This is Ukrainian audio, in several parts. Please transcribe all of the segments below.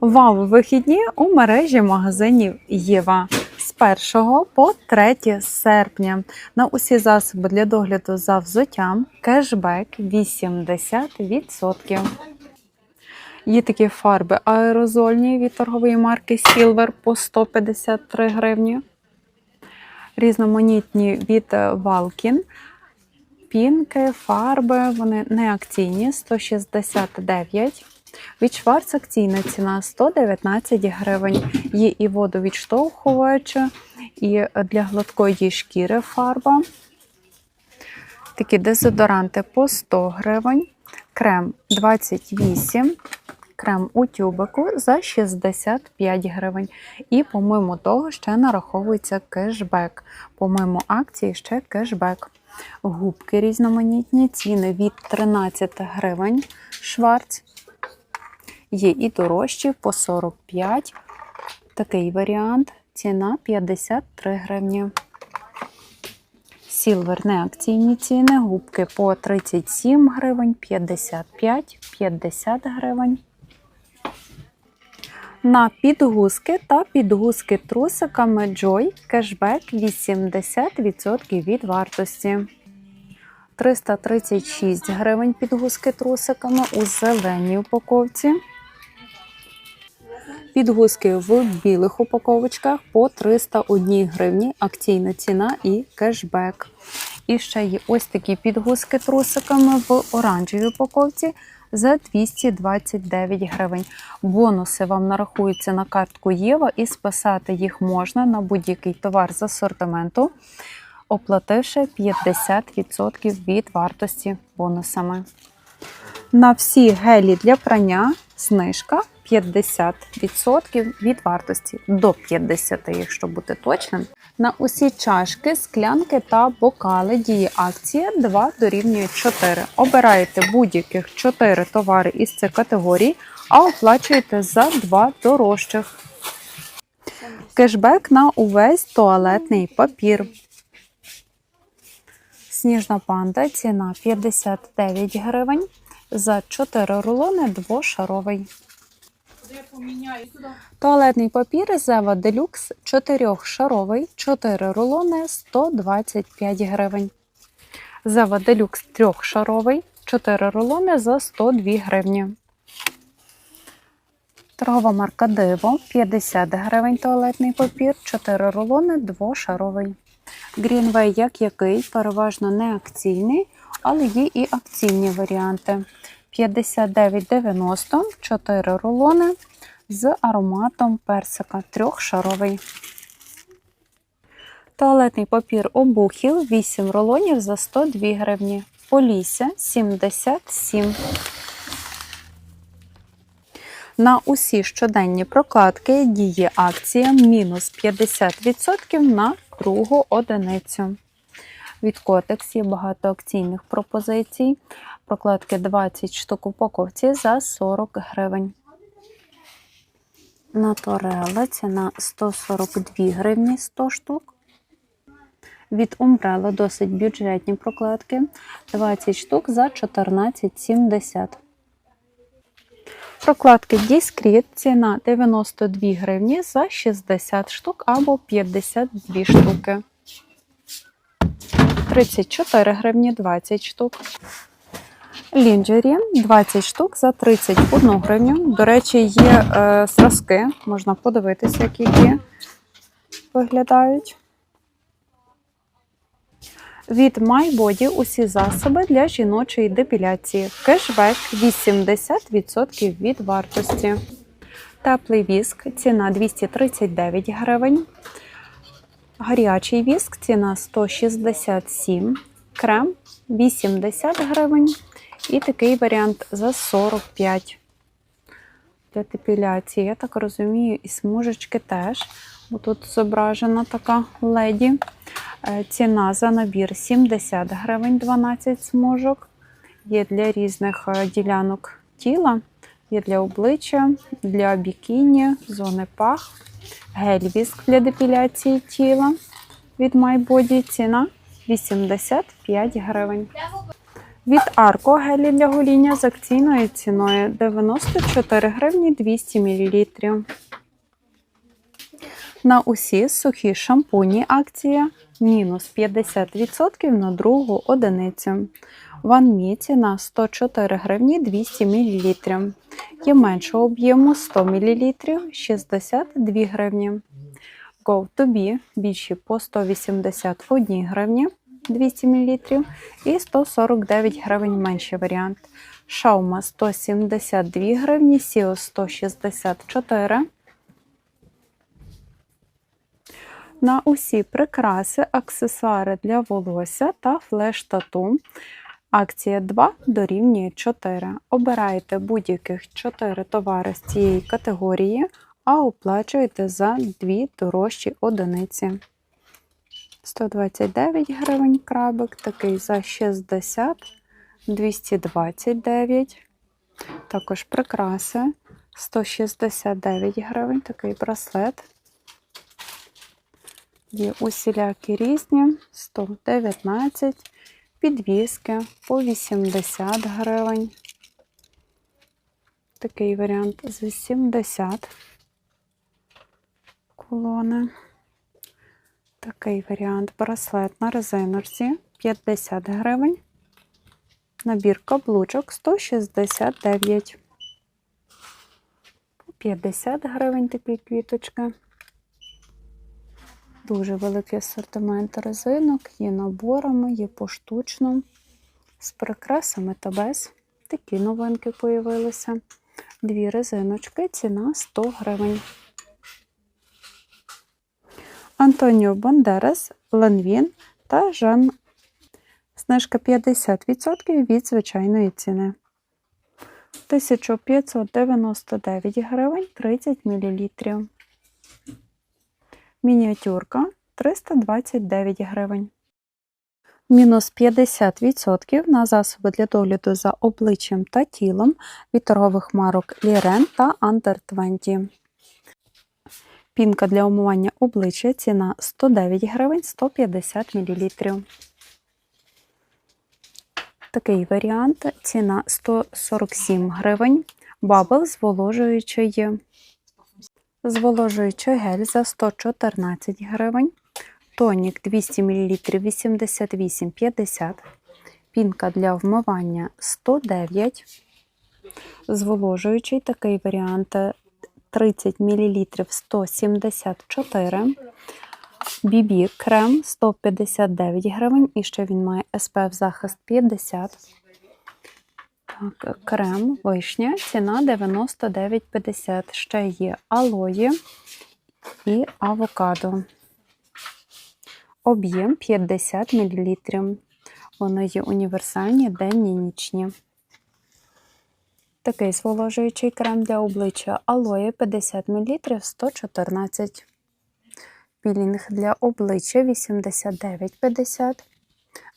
Вау, вихідні у мережі магазинів Єва з 1 по 3 серпня. На усі засоби для догляду за взуттям кешбек 80%. Є такі фарби аерозольні від торгової марки Silver по 153 гривні. Різноманітні від Valkin. Пінки, фарби, вони не акційні 169. Від Шварц акційна ціна 119 гривень. Є і водовідштовхувача, і для гладкої шкіри фарба. Такі дезодоранти по 100 гривень, крем 28, крем у тюбику за 65 гривень. І помимо того ще нараховується кешбек. Помимо акції ще кешбек. Губки різноманітні, ціни від 13 гривень. Шварц. Є і дорожчі по 45. Такий варіант. Ціна 53 гривні. Сілвер акційні ціни. Губки по 37 гривень, 55, 50 гривень. На підгузки та підгузки трусиками Joy кешбек 80% від вартості. 336 гривень підгузки трусиками у зеленій упаковці. Підгузки в білих упаковочках по 301 гривні, акційна ціна і кешбек. І ще є ось такі підгузки трусиками в оранжевій упаковці за 229 гривень. Бонуси вам нарахуються на картку Єва і списати їх можна на будь-який товар з асортименту, оплативши 50% від вартості бонусами. На всі гелі для прання знижка 50% від вартості до 50, якщо бути точним. На усі чашки, склянки та бокали діє акція 2 дорівнює 4. Обираєте будь-яких 4 товари із цих категорій, а оплачуєте за 2 дорожчих. Кешбек на увесь туалетний папір. Сніжна панда ціна 59 гривень. За 4 рулони двошаровий. Туалетний папір Зева Делюкс 4-шаровий, 4 рулони 125 гривень. Зева Делюкс 3-шаровий, 4 рулони за 102 гривні. Торгова марка Диво 50 гривень туалетний папір, 4 рулони двошаровий. Greenway як який, переважно не акційний, але є і акційні варіанти. 59,90, 4 рулони з ароматом персика, трьохшаровий. Туалетний папір обухів 8 рулонів за 102 гривні. Полісся 77. На усі щоденні прокладки діє акція мінус 50% на другу одиницю. Від Котекс є багато акційних пропозицій. Прокладки 20 штук упаковці за 40 гривень. Наторела ціна 142 гривні 100 штук. Від Umbrella досить бюджетні прокладки 20 штук за 14,70. Прокладки Discreet ціна 92 гривні за 60 штук або 52 штуки. 34 гривні 20 штук. Лінджері 20 штук за 31 гривню. До речі, є е, зразки, можна подивитися, які які виглядають. Від MyBody усі засоби для жіночої депіляції. Кешбек 80% від вартості. Теплий віск ціна 239 гривень. Гарячий віск ціна 167 крем 80 гривень. І такий варіант за 45 для депіляції. Я так розумію, і смужечки теж. Бо тут зображена така леді. Е, Ціна за набір 70 гривень 12 смужок. Є для різних е, ділянок тіла, є для обличчя, для бікіні, зони пах, гель-віск для депіляції тіла від MyBody. Ціна 85 гривень. Від Арко гелі для гоління з акційною ціною 94 гривні 200 мл. На усі сухі шампуні акція мінус 50% на другу одиницю. Ванмі ціна 104 гривні 200 мл. Є меншого об'єму 100 мл 62 гривні. Go to be більші по 181 гривні 200 мл і 149 гривень менший варіант. Шаума 172 гривні, Сіо 164 На усі прикраси, аксесуари для волосся та флеш-тату. Акція 2 дорівнює 4. Обирайте будь-яких 4 товари з цієї категорії, а оплачуєте за 2 дорожчі одиниці. 129 гривень крабик, такий за 60, 229. Також прикраси 169 гривень, такий браслет. Є усілякі різні, 119, підвіски по 80 гривень. Такий варіант з 80 колони. Такий варіант браслет на резиночці 50 гривень. Набір каблучок 169. По 50 гривень такі квіточки. Дуже великий асортимент резинок, є наборами, є поштучно, з прикрасами та без. Такі новинки появилися. Дві резиночки, ціна 100 гривень. Антоніо Бандерас, Ленвін та Жан. Знижка 50% від звичайної ціни. 1599 гривень 30 мл. Мініатюрка 329 гривень. Мінус 50% на засоби для догляду за обличчям та тілом від торгових марок Лірен та Under 20. Пінка для умивання обличчя ціна 109 гривень 150 мл. Такий варіант ціна 147 гривень. Бабл зволожуючий, зволожуючий гель за 114 гривень. Тонік 200 мл 88,50. Пінка для вмивання 109. Зволожуючий такий варіант 30 мл 174. Бібі крем 159 гривень. І ще він має SPF захист 50. Так, крем, вишня, ціна 99,50. Ще є алої і авокадо. Об'єм 50 мл. Вони є універсальні, денні, нічні. Такий зволожуючий крем для обличчя алоє 50 мл 114 Пілінг для обличчя 89,50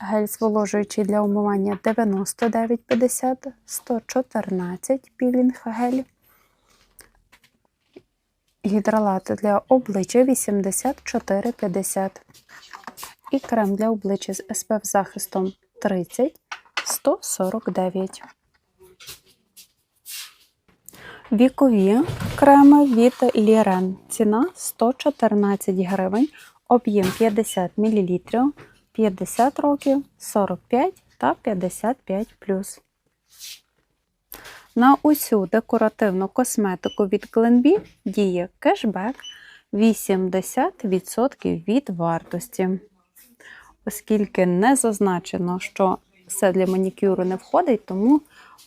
Гель зволожуючий для умивання 99,50 114 пілінг гель. Гідролат для обличчя 84,50 І крем для обличчя з SPF захистом 30 149 Вікові креми від Лірен. Ціна 114 гривень, об'єм 50 мл, 50 років, 45 та 55 На усю декоративну косметику від Glenbee діє кешбек 80% від вартості. Оскільки не зазначено, що все для манікюру не входить, тому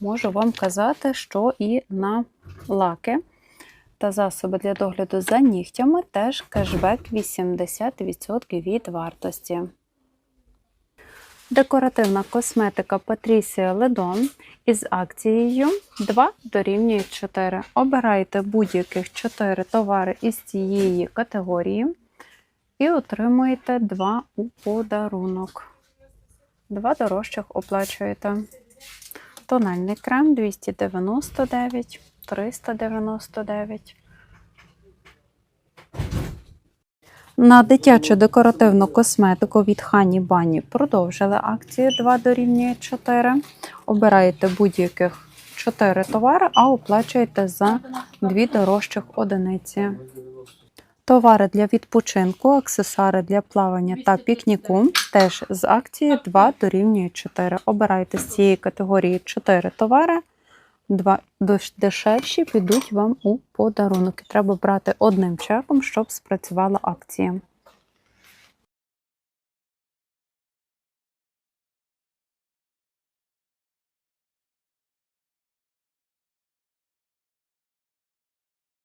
можу вам казати, що і на лаки та засоби для догляду за нігтями теж кешбек 80% від вартості. Декоративна косметика Patricia Ledon із акцією 2 дорівнює 4. Обирайте будь-яких 4 товари із цієї категорії і отримуєте 2 у подарунок. Два дорожчих оплачуєте. Тональний крем 299, 399. На дитячу декоративну косметику від Хані Бані продовжили акцію 2 дорівнює 4. Обираєте будь-яких 4 товари, а оплачуєте за 2 дорожчих одиниці. Товари для відпочинку, аксесуари для плавання та пікніку теж з акції 2 дорівнює 4. Обирайте з цієї категорії 4 товари. Два дешевші підуть вам у подарунок. І Треба брати одним чеком, щоб спрацювала акція.